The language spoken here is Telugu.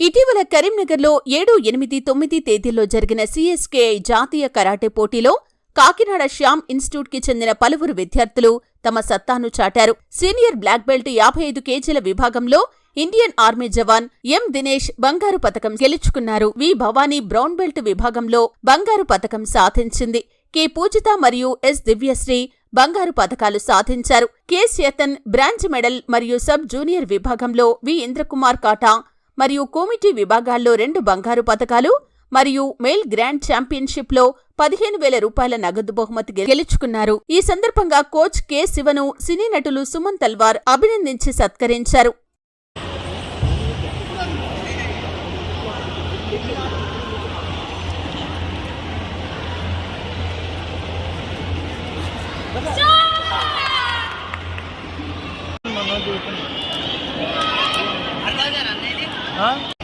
ఇటీవల కరీంనగర్లో ఏడు ఎనిమిది తొమ్మిది తేదీల్లో జరిగిన సిఎస్కేఐ జాతీయ కరాటే పోటీలో కాకినాడ శ్యామ్ ఇన్స్టిట్యూట్కి చెందిన పలువురు విద్యార్థులు తమ సత్తాను చాటారు. సీనియర్ బ్లాక్ బెల్ట్ యాభై ఐదు కేజీల విభాగంలో Indian army jawan M. Dinesh బంగారు పతకం గెలుచుకున్నారు. వి. భవానీ బ్రౌన్ బెల్ట్ విభాగంలో బంగారు పతకం సాధించింది. కె. పూజిత మరియు ఎస్. దివ్యశ్రీ బంగారు పథకాలు సాధించారు. కె. శేతన్ బ్రాంచ్ మెడల్ మరియు సబ్ జూనియర్ విభాగంలో వి. ఇంద్రకుమార్ కాటా మరియు కోమిటీ విభాగాల్లో రెండు బంగారు పతకాలు మరియు మెయిల్ గ్రాండ్ ఛాంపియన్షిప్లో పదిహేను వేల రూపాయల నగదు బహుమతి గెలుచుకున్నారు. ఈ సందర్భంగా కోచ్ కె శివను సినీ నటులు సుమన్ తల్వార్ అభినందించి సత్కరించారు. మనోజ్ huh?